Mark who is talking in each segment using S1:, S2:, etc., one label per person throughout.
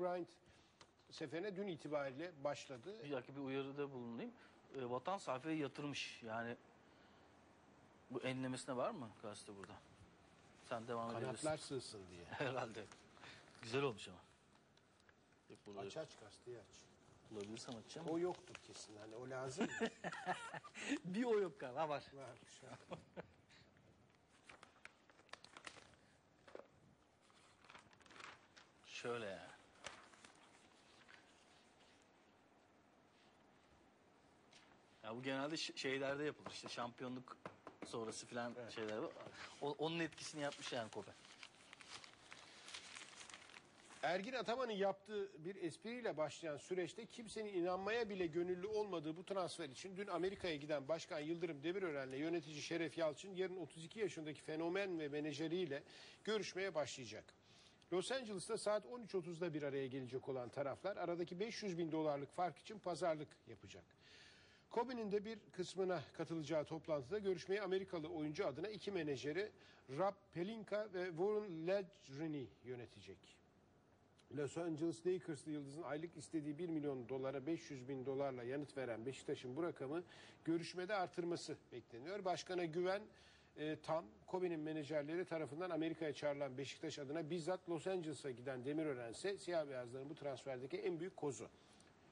S1: Bryant seferine dün itibariyle başladı.
S2: Bir dakika bir uyarıda bulunayım. E, vatan sayfaya yatırmış. Yani bu enlemesine var mı gazete burada? Sen devam edebilirsin.
S1: Kanatlar sığsın diye.
S2: Herhalde. Güzel olmuş ama. Yok,
S1: Aç aç gazeteyi aç.
S2: bulabilirsem açacağım.
S1: O yoktur kesin. Hani o lazım.
S2: bir o yok galiba var.
S1: Varmış. ha.
S2: Şöyle yani. Ya bu genelde ş- şeylerde yapılır işte şampiyonluk sonrası filan şeyler. O, onun etkisini yapmış yani Kobe.
S1: Ergin Ataman'ın yaptığı bir espriyle başlayan süreçte kimsenin inanmaya bile gönüllü olmadığı bu transfer için dün Amerika'ya giden Başkan Yıldırım Demirören'le yönetici Şeref Yalçın yarın 32 yaşındaki fenomen ve menajeriyle görüşmeye başlayacak. Los Angeles'ta saat 13.30'da bir araya gelecek olan taraflar aradaki 500 bin dolarlık fark için pazarlık yapacak. Kobe'nin de bir kısmına katılacağı toplantıda görüşmeyi Amerikalı oyuncu adına iki menajeri Rob Pelinka ve Warren Ledgrini yönetecek. Los Angeles Lakers'lı yıldızın aylık istediği 1 milyon dolara 500 bin dolarla yanıt veren Beşiktaş'ın bu rakamı görüşmede artırması bekleniyor. Başkana güven e, tam Kobe'nin menajerleri tarafından Amerika'ya çağrılan Beşiktaş adına bizzat Los Angeles'a giden Demirören ise siyah beyazların bu transferdeki en büyük kozu.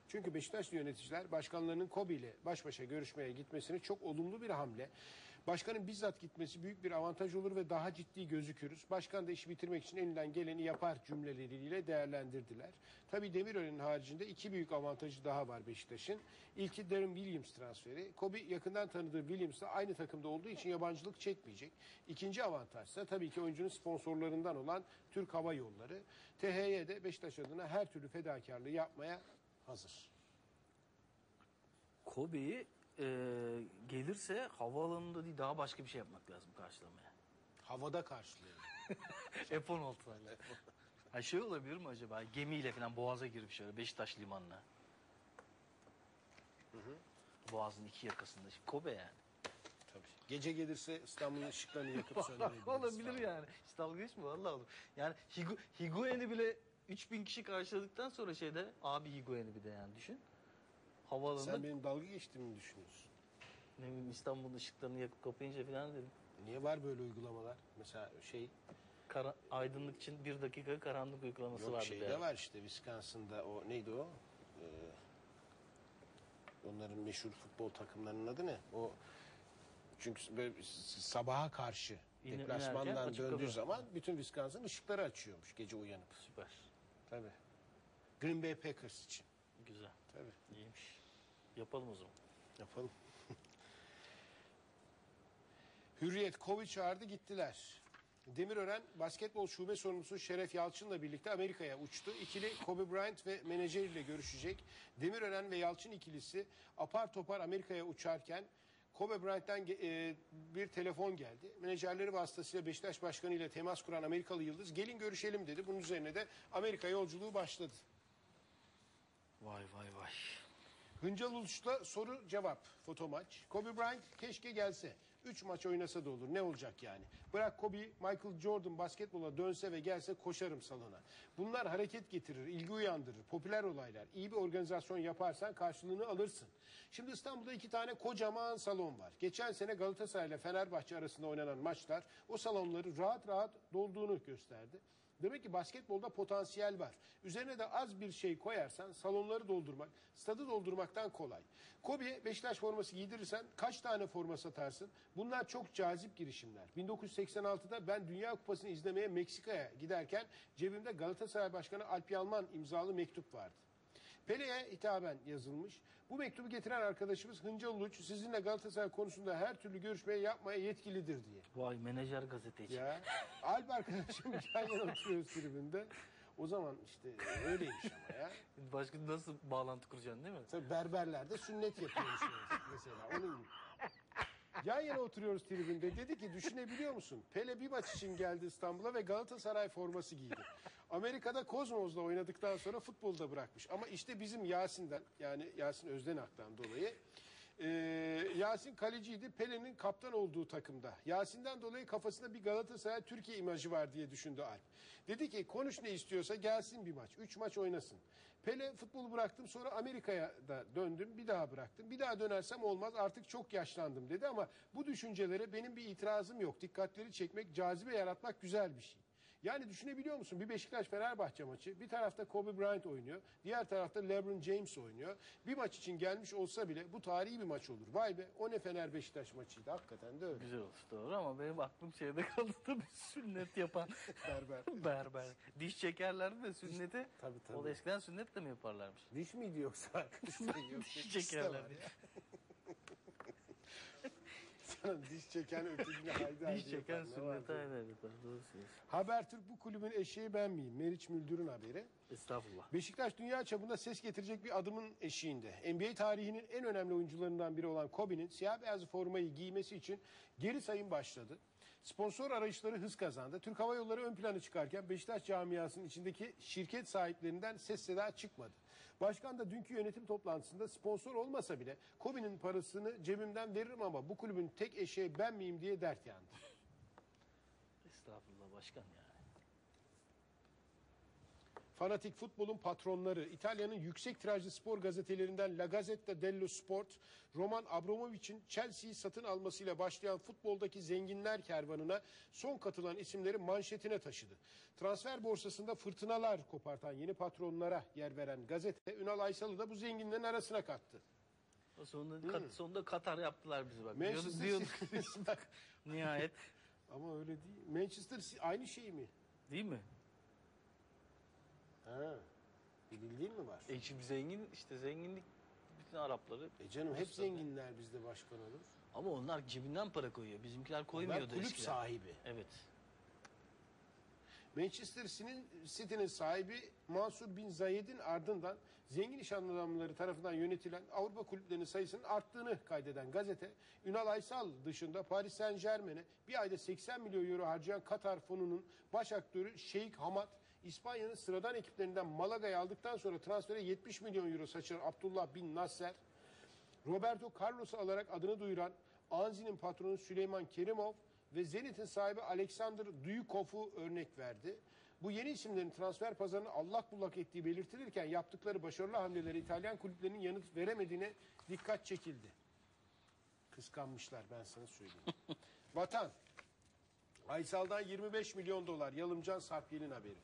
S1: Çünkü Beşiktaşlı yöneticiler başkanlarının Kobe ile baş başa görüşmeye gitmesini çok olumlu bir hamle. Başkanın bizzat gitmesi büyük bir avantaj olur ve daha ciddi gözükürüz. Başkan da işi bitirmek için elinden geleni yapar cümleleriyle değerlendirdiler. Tabii Demirören'in haricinde iki büyük avantajı daha var Beşiktaş'ın. İlki Darren Williams transferi. Kobe yakından tanıdığı Williams'la aynı takımda olduğu için yabancılık çekmeyecek. İkinci avantaj ise tabii ki oyuncunun sponsorlarından olan Türk Hava Yolları. THY de Beşiktaş adına her türlü fedakarlığı yapmaya hazır.
S2: Kobe'yi e, gelirse havaalanında değil daha başka bir şey yapmak lazım karşılamaya.
S1: Havada karşılıyor.
S2: F-16'larla. ha şey olabilir mi acaba? Gemiyle falan boğaza girip şöyle Beşiktaş limanına. Boğazın iki yakasında. Kobe yani.
S1: Tabii. Gece gelirse İstanbul'un ışıklarını yakıp.
S2: Olabilir
S1: falan.
S2: yani. Hiç dalga geçme vallahi olur. Yani Higu, Higuain'i bile 3000 kişi karşıladıktan sonra şeyde abi Higuain'i bir de yani düşün. Havaalanında
S1: Sen benim dalga geçtiğimi düşünüyorsun.
S2: ne bileyim İstanbul'un ışıklarını yakıp kapayınca falan dedim.
S1: Niye var böyle uygulamalar? Mesela şey
S2: Kara, aydınlık için bir dakika karanlık uygulaması
S1: yok
S2: vardı.
S1: şeyde
S2: bir ara.
S1: var işte Wisconsin'da o neydi o? Ee, onların meşhur futbol takımlarının adı ne? O çünkü böyle s- sabaha karşı
S2: İne- inerken
S1: deplasmandan
S2: açık
S1: döndüğü
S2: kalıyor.
S1: zaman bütün Wisconsin ışıkları açıyormuş gece uyanıp.
S2: Süper.
S1: Tabii. Green Bay Packers için.
S2: Güzel.
S1: Tabii.
S2: İyiymiş. Yapalım o zaman.
S1: Yapalım. Hürriyet Kovi çağırdı gittiler. Demirören basketbol şube sorumlusu Şeref Yalçın'la birlikte Amerika'ya uçtu. İkili Kobe Bryant ve menajeriyle görüşecek. Demirören ve Yalçın ikilisi apar topar Amerika'ya uçarken Kobe Bryant'ten e, bir telefon geldi. Menajerleri vasıtasıyla Beşiktaş Başkanı ile temas kuran Amerikalı Yıldız gelin görüşelim dedi. Bunun üzerine de Amerika yolculuğu başladı.
S2: Vay vay vay.
S1: Hıncal Uluç'ta soru cevap foto maç. Kobe Bryant keşke gelse. Üç maç oynasa da olur. Ne olacak yani? Bırak Kobe, Michael Jordan basketbola dönse ve gelse koşarım salona. Bunlar hareket getirir, ilgi uyandırır, popüler olaylar. İyi bir organizasyon yaparsan karşılığını alırsın. Şimdi İstanbul'da iki tane kocaman salon var. Geçen sene Galatasaray ile Fenerbahçe arasında oynanan maçlar o salonları rahat rahat dolduğunu gösterdi. Demek ki basketbolda potansiyel var. Üzerine de az bir şey koyarsan salonları doldurmak, stadı doldurmaktan kolay. Kobe'ye Beşiktaş forması giydirirsen kaç tane forma satarsın? Bunlar çok cazip girişimler. 1986'da ben Dünya Kupası'nı izlemeye Meksika'ya giderken cebimde Galatasaray Başkanı Alp Yalman imzalı mektup vardı. Pele'ye hitaben yazılmış. Bu mektubu getiren arkadaşımız Hıncal Uluç sizinle Galatasaray konusunda her türlü görüşmeyi yapmaya yetkilidir diye.
S2: Vay menajer gazeteci.
S1: Ya Alp arkadaşım yan yana oturuyoruz tribünde. O zaman işte öyleymiş ama ya.
S2: Başka nasıl bağlantı kuracaksın değil mi?
S1: Tabii berberlerde sünnet yapıyormuş mesela. Onun Yan yana oturuyoruz tribünde. Dedi ki düşünebiliyor musun? Pele bir maç için geldi İstanbul'a ve Galatasaray forması giydi. Amerika'da Kozmos'la oynadıktan sonra futbolda bırakmış. Ama işte bizim Yasin'den yani Yasin Özdenak'tan dolayı Ee, Yasin kaleciydi. Pele'nin kaptan olduğu takımda. Yasin'den dolayı kafasında bir Galatasaray Türkiye imajı var diye düşündü Alp. Dedi ki konuş ne istiyorsa gelsin bir maç. Üç maç oynasın. Pele futbolu bıraktım sonra Amerika'ya da döndüm. Bir daha bıraktım. Bir daha dönersem olmaz artık çok yaşlandım dedi ama bu düşüncelere benim bir itirazım yok. Dikkatleri çekmek, cazibe yaratmak güzel bir şey. Yani düşünebiliyor musun? Bir Beşiktaş-Fenerbahçe maçı. Bir tarafta Kobe Bryant oynuyor. Diğer tarafta LeBron James oynuyor. Bir maç için gelmiş olsa bile bu tarihi bir maç olur. Vay be o ne Fener-Beşiktaş maçıydı. Hakikaten de öyle.
S2: Güzel olmuş doğru ama benim aklım şeyde kaldı tabii sünnet yapan
S1: Berber.
S2: berber. Diş çekerlerdi de sünneti.
S1: Tabii, tabii.
S2: O da eskiden sünnet de mi yaparlarmış?
S1: Diş miydi yoksa
S2: Diş
S1: ikisi Sana diş çeken ötekine haydi haydi
S2: Diş çeken
S1: yapar, ne var
S2: sünnete
S1: diye.
S2: aynen yapar.
S1: Habertürk bu kulübün eşeği ben miyim? Meriç Müldür'ün haberi.
S2: Estağfurullah.
S1: Beşiktaş dünya çapında ses getirecek bir adımın eşiğinde. NBA tarihinin en önemli oyuncularından biri olan Kobe'nin siyah beyaz formayı giymesi için geri sayım başladı. Sponsor arayışları hız kazandı. Türk Hava Yolları ön plana çıkarken Beşiktaş camiasının içindeki şirket sahiplerinden ses seda çıkmadı. Başkan da dünkü yönetim toplantısında sponsor olmasa bile Kobe'nin parasını cebimden veririm ama bu kulübün tek eşeği ben miyim diye dert yandı.
S2: Estağfurullah başkan ya.
S1: Fanatik futbolun patronları, İtalya'nın yüksek tirajlı spor gazetelerinden La Gazzetta dello Sport, Roman Abramovich'in Chelsea'yi satın almasıyla başlayan futboldaki zenginler kervanına son katılan isimleri manşetine taşıdı. Transfer borsasında fırtınalar kopartan yeni patronlara yer veren gazete, Ünal Aysal'ı da bu zenginlerin arasına kattı.
S2: Sonunda, kat, sonunda Katar yaptılar bizi bak.
S1: Manchester
S2: nihayet.
S1: Ama öyle değil. Manchester aynı şey mi?
S2: Değil mi?
S1: Ha. Bir bildiğin mi var?
S2: E şimdi zengin işte zenginlik bütün Arapları.
S1: E canım hep
S2: Nasıl?
S1: zenginler bizde başkan olur.
S2: Ama onlar cebinden para koyuyor. Bizimkiler koymuyordu
S1: kulüp
S2: eskiden.
S1: sahibi.
S2: Evet.
S1: Manchester City'nin sahibi Mansur Bin Zayed'in ardından zengin iş adamları tarafından yönetilen Avrupa kulüplerinin sayısının arttığını kaydeden gazete, Ünal Aysal dışında Paris Saint Germain'e bir ayda 80 milyon euro harcayan Katar fonunun baş aktörü Şeyh Hamad, İspanya'nın sıradan ekiplerinden Malaga'yı aldıktan sonra transfere 70 milyon euro saçan Abdullah Bin Nasser, Roberto Carlos'u alarak adını duyuran Anzi'nin patronu Süleyman Kerimov ve Zenit'in sahibi Alexander Duyukov'u örnek verdi. Bu yeni isimlerin transfer pazarını allak bullak ettiği belirtilirken yaptıkları başarılı hamleleri İtalyan kulüplerinin yanıt veremediğine dikkat çekildi. Kıskanmışlar ben sana söyleyeyim. Vatan. Aysal'dan 25 milyon dolar Yalımcan Sarpyel'in haberi.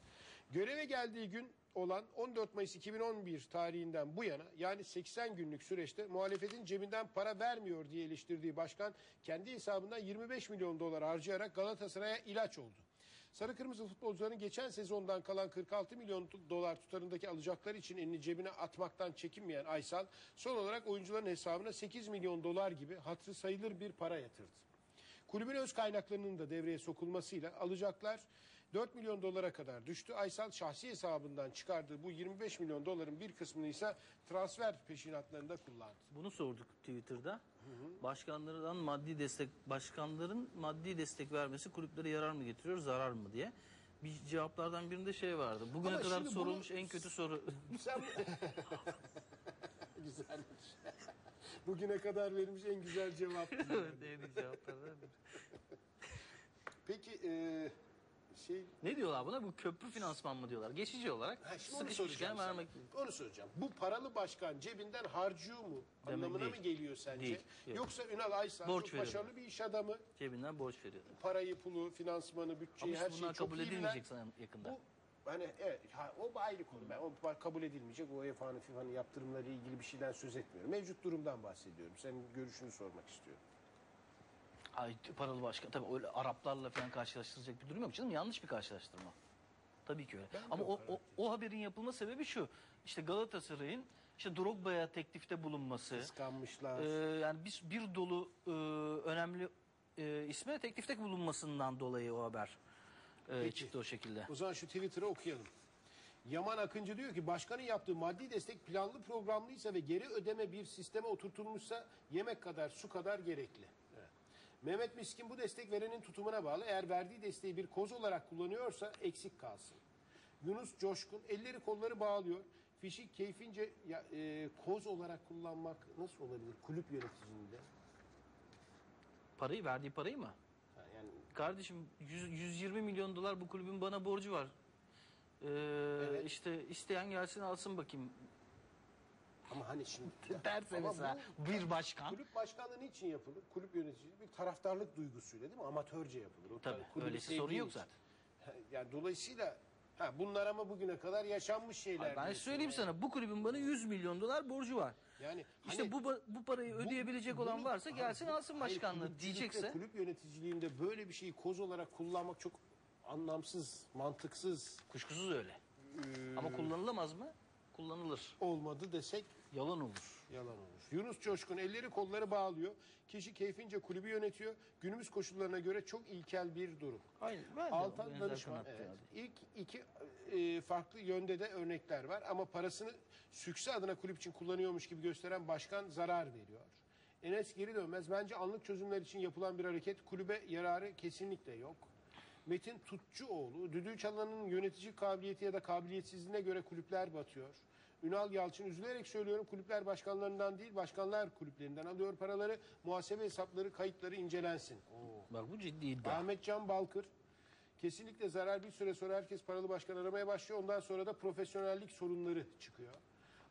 S1: Göreve geldiği gün olan 14 Mayıs 2011 tarihinden bu yana yani 80 günlük süreçte muhalefetin cebinden para vermiyor diye eleştirdiği başkan kendi hesabından 25 milyon dolar harcayarak Galatasaray'a ilaç oldu. Sarı kırmızı futbolcuların geçen sezondan kalan 46 milyon dolar tutarındaki alacaklar için elini cebine atmaktan çekinmeyen Aysal son olarak oyuncuların hesabına 8 milyon dolar gibi hatırı sayılır bir para yatırdı. Kulübün öz kaynaklarının da devreye sokulmasıyla alacaklar 4 milyon dolara kadar düştü. Aysal şahsi hesabından çıkardığı bu 25 milyon doların bir kısmını ise transfer peşinatlarında kullandı.
S2: Bunu sorduk Twitter'da. Başkanlardan maddi destek, başkanların maddi destek vermesi kulüplere yarar mı getiriyor, zarar mı diye. Bir cevaplardan birinde şey vardı. Bugüne
S1: Ama
S2: kadar
S1: şimdi bunu-
S2: sorulmuş en kötü soru.
S1: Sen Güzelmiş. Bugüne kadar verilmiş en güzel cevap.
S2: evet, en iyi cevaplardan biri.
S1: Peki e, şey
S2: Ne diyorlar buna? Bu köprü finansman mı diyorlar? Geçici olarak
S1: Ha, şimdi onu
S2: sıkışmışken
S1: soracağım sana.
S2: vermek.
S1: Onu soracağım. Bu paralı başkan cebinden harcıyor mu?
S2: Demek
S1: Anlamına
S2: değil.
S1: mı geliyor sence?
S2: Değil, yok.
S1: Yoksa Ünal Aysal
S2: Borç
S1: çok
S2: veriyor.
S1: başarılı bir iş adamı.
S2: Cebinden borç veriyor.
S1: Parayı, pulu, finansmanı, bütçeyi
S2: Ama
S1: her
S2: işte
S1: şeyi
S2: bunlar
S1: çok
S2: kabul
S1: iyi bilen.
S2: edilmeyecek sana yakında.
S1: Bu hani evet ha, o ayrı konu. Ben o kabul edilmeyecek. O UEFA'nın FIFA'nın yaptırımları ilgili bir şeyden söz etmiyorum. Mevcut durumdan bahsediyorum. Senin görüşünü sormak istiyorum.
S2: Ay paralı başkan. Tabii öyle Araplarla falan karşılaştıracak bir durum yok canım. Yanlış bir karşılaştırma. Tabii ki öyle.
S1: Ben
S2: Ama
S1: o
S2: o, o haberin yapılma sebebi şu. İşte Galatasaray'ın işte Drogba'ya teklifte bulunması.
S1: Kıskanmışlar.
S2: e, yani bir, bir dolu e, önemli e, isme teklifte bulunmasından dolayı o haber e,
S1: Peki.
S2: çıktı o şekilde.
S1: O zaman şu Twitter'ı okuyalım. Yaman Akıncı diyor ki başkanın yaptığı maddi destek planlı programlıysa ve geri ödeme bir sisteme oturtulmuşsa yemek kadar su kadar gerekli. Evet. Mehmet Miskin bu destek verenin tutumuna bağlı. Eğer verdiği desteği bir koz olarak kullanıyorsa eksik kalsın. Yunus Coşkun elleri kolları bağlıyor. Fişi keyfince ya, e, koz olarak kullanmak nasıl olabilir kulüp yöneticiliğinde?
S2: Parayı verdiği parayı mı?
S1: Ha, yani
S2: Kardeşim 100, 120 milyon dolar bu kulübün bana borcu var. Ee, işte isteyen gelsin alsın bakayım.
S1: Ama hani şimdi
S2: Derse
S1: Ama
S2: mesela
S1: bu-
S2: bir başkan.
S1: Kulüp başkanlığı niçin yapılır? Kulüp yöneticiliği bir taraftarlık duygusuyla değil mi? Amatörce yapılır. O
S2: Tabii,
S1: kulübü
S2: öylesi sorun yok
S1: için.
S2: zaten.
S1: Ha, Yani dolayısıyla ha, bunlar ama bugüne kadar yaşanmış şeyler.
S2: Ben
S1: diyorsun
S2: söyleyeyim
S1: yani.
S2: sana bu kulübün bana 100 milyon dolar borcu var.
S1: Yani
S2: İşte
S1: hani
S2: bu bu parayı ödeyebilecek olan
S1: bunu-
S2: varsa
S1: Hayır,
S2: gelsin
S1: bu-
S2: alsın
S1: hayır,
S2: başkanlığı diyecekse.
S1: Kulüp yöneticiliğinde böyle bir şeyi koz olarak kullanmak çok anlamsız, mantıksız
S2: Kuşkusuz öyle. Ama kullanılamaz mı? Kullanılır.
S1: olmadı desek
S2: Yalan olur.
S1: Yalan olur. Yunus Coşkun elleri kolları bağlıyor. Kişi keyfince kulübü yönetiyor. Günümüz koşullarına göre çok ilkel bir durum.
S2: Aynen. Ben de
S1: Altan
S2: benzer
S1: Danışman. Evet. İlk iki e, farklı yönde de örnekler var. Ama parasını sükse adına kulüp için kullanıyormuş gibi gösteren başkan zarar veriyor. Enes geri dönmez. Bence anlık çözümler için yapılan bir hareket kulübe yararı kesinlikle yok. Metin Tutçuoğlu, düdüğü çalanın yönetici kabiliyeti ya da kabiliyetsizliğine göre kulüpler batıyor. Ünal Yalçın üzülerek söylüyorum kulüpler başkanlarından değil başkanlar kulüplerinden alıyor paraları. Muhasebe hesapları kayıtları incelensin. Oo.
S2: Bak bu ciddi iddia.
S1: Ahmet Can Balkır kesinlikle zarar bir süre sonra herkes paralı başkan aramaya başlıyor. Ondan sonra da profesyonellik sorunları çıkıyor.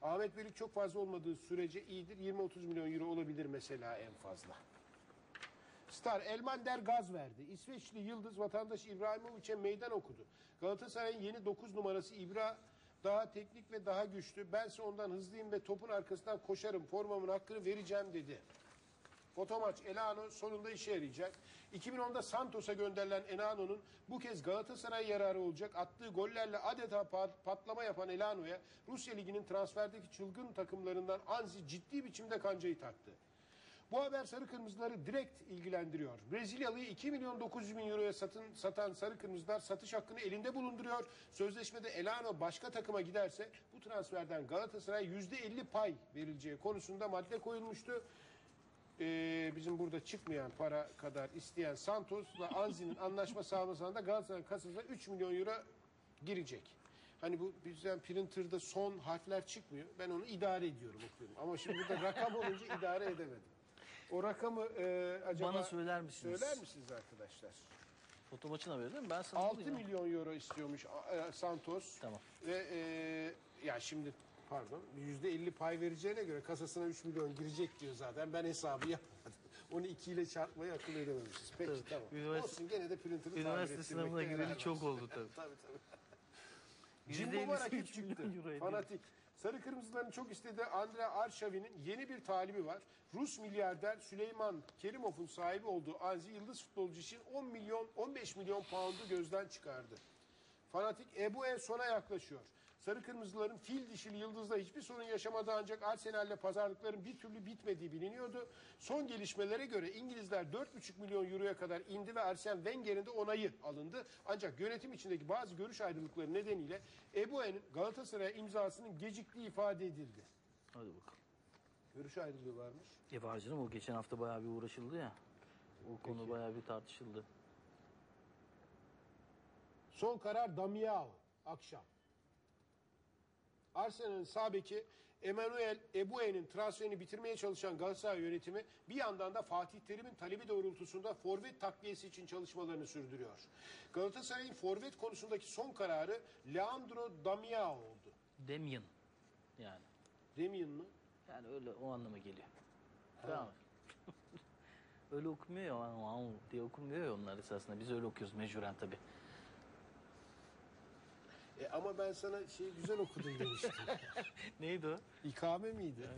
S1: Ahmet Beylik çok fazla olmadığı sürece iyidir. 20-30 milyon euro olabilir mesela en fazla. Star Elmander gaz verdi. İsveçli Yıldız vatandaş İbrahimovic'e meydan okudu. Galatasaray'ın yeni 9 numarası İbra daha teknik ve daha güçlü. Bense ondan hızlıyım ve topun arkasından koşarım. Formamın hakkını vereceğim dedi. Fotomaç Elano sonunda işe yarayacak. 2010'da Santos'a gönderilen Elano'nun bu kez Galatasaray yararı olacak. Attığı gollerle adeta pa- patlama yapan Elano'ya Rusya Ligi'nin transferdeki çılgın takımlarından Anzi ciddi biçimde kancayı taktı. Bu haber Sarı Kırmızıları direkt ilgilendiriyor. Brezilyalı'yı 2 milyon 900 bin euroya satın, satan Sarı Kırmızılar satış hakkını elinde bulunduruyor. Sözleşmede Elano başka takıma giderse bu transferden Galatasaray %50 pay verileceği konusunda madde koyulmuştu. Ee, bizim burada çıkmayan para kadar isteyen Santos'la Anzi'nin anlaşma sağlamasında Galatasaray kasasına 3 milyon euro girecek. Hani bu bizden printer'da son harfler çıkmıyor. Ben onu idare ediyorum okuyorum. Ama şimdi burada rakam olunca idare edemedim. O rakamı e, acaba
S2: Bana söyler misiniz?
S1: Söyler misiniz arkadaşlar?
S2: Foto maçına verir değil mi? Ben sana
S1: 6
S2: bulayım.
S1: milyon euro istiyormuş e, Santos.
S2: Tamam.
S1: Ve e, ya şimdi pardon yüzde 50 pay vereceğine göre kasasına 3 milyon girecek diyor zaten. Ben hesabı yapmadım. Onu 2 ile çarpmayı akıl edememişiz. Peki
S2: Tabii.
S1: tamam.
S2: Üniversite-
S1: Olsun gene de printer'ı tamir
S2: Üniversite
S1: ettirmekte
S2: sınavına
S1: yarar
S2: gireli
S1: var.
S2: çok oldu tabii.
S1: tabii tabii.
S2: Üç milyon
S1: çıktı.
S2: euro ediyor.
S1: Fanatik. Sarı Kırmızıların çok istediği Andrea Arşavin'in yeni bir talibi var. Rus milyarder Süleyman Kerimov'un sahibi olduğu Anzi Yıldız futbolcu için 10 milyon 15 milyon poundu gözden çıkardı. Fanatik Ebu En sona yaklaşıyor. Sarı Kırmızıların fil dişili Yıldız'da hiçbir sorun yaşamadı ancak Arsenal'le pazarlıkların bir türlü bitmediği biliniyordu. Son gelişmelere göre İngilizler 4,5 milyon euroya kadar indi ve Arsene Wenger'in de onayı alındı. Ancak yönetim içindeki bazı görüş ayrılıkları nedeniyle Ebu En'in Galatasaray'a imzasının geciktiği ifade edildi.
S2: Hadi bakalım.
S1: Görüş ayrılığı varmış.
S2: E var canım o geçen hafta bayağı bir uğraşıldı ya. O konu bayağı bir tartışıldı.
S1: Son karar Damiao akşam. Arsenal'in sağ beki Emmanuel Ebue'nin transferini bitirmeye çalışan Galatasaray yönetimi bir yandan da Fatih Terim'in talebi doğrultusunda forvet takviyesi için çalışmalarını sürdürüyor. Galatasaray'ın forvet konusundaki son kararı Leandro Damiao oldu.
S2: Demian yani.
S1: Demian mı?
S2: Yani öyle o anlama geliyor. Tamam. öyle okumuyor ya diye okunmuyor ya onlar esasında. Biz öyle okuyoruz mecburen tabii.
S1: E ama ben sana şey güzel okudum demiştim.
S2: Neydi o?
S1: İkame miydi?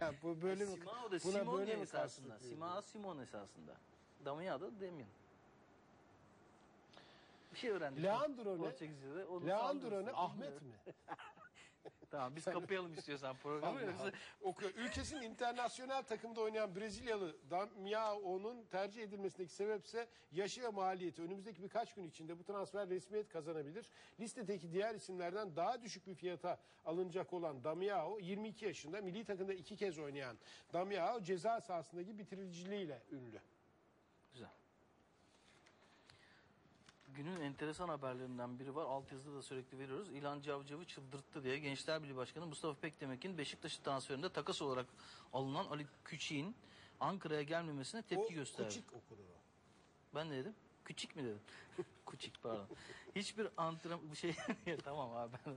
S1: Ya bu böyle mi?
S2: Simao da
S1: buna
S2: Simone
S1: böyle mi
S2: esasında. Simao Simon esasında. Damian da Demian. Bir şey öğrendik.
S1: Leandro ne?
S2: Portekizce'de.
S1: Leandro ne? Ahmet mi?
S2: Tamam biz kapayalım istiyorsan programı. Yoksa
S1: Okuyor. Ülkesinin internasyonel takımda oynayan Brezilyalı Damiao'nun tercih edilmesindeki sebepse yaşı ve maliyeti. Önümüzdeki birkaç gün içinde bu transfer resmiyet kazanabilir. Listedeki diğer isimlerden daha düşük bir fiyata alınacak olan Damiao 22 yaşında. Milli takımda iki kez oynayan Damiao ceza sahasındaki bitiriciliğiyle ünlü.
S2: Güzel. Günün enteresan haberlerinden biri var. Altyazıda da sürekli veriyoruz. İlhan Cavcav'ı çıldırttı diye Gençler Birliği Başkanı Mustafa Pekdemek'in Beşiktaş transferinde takas olarak alınan Ali Küçük'in Ankara'ya gelmemesine tepki
S1: o
S2: gösterdi.
S1: küçük okunur o.
S2: Ben ne dedim? Küçük mü dedim? Küçük pardon. Hiçbir antrenman şey tamam abi ben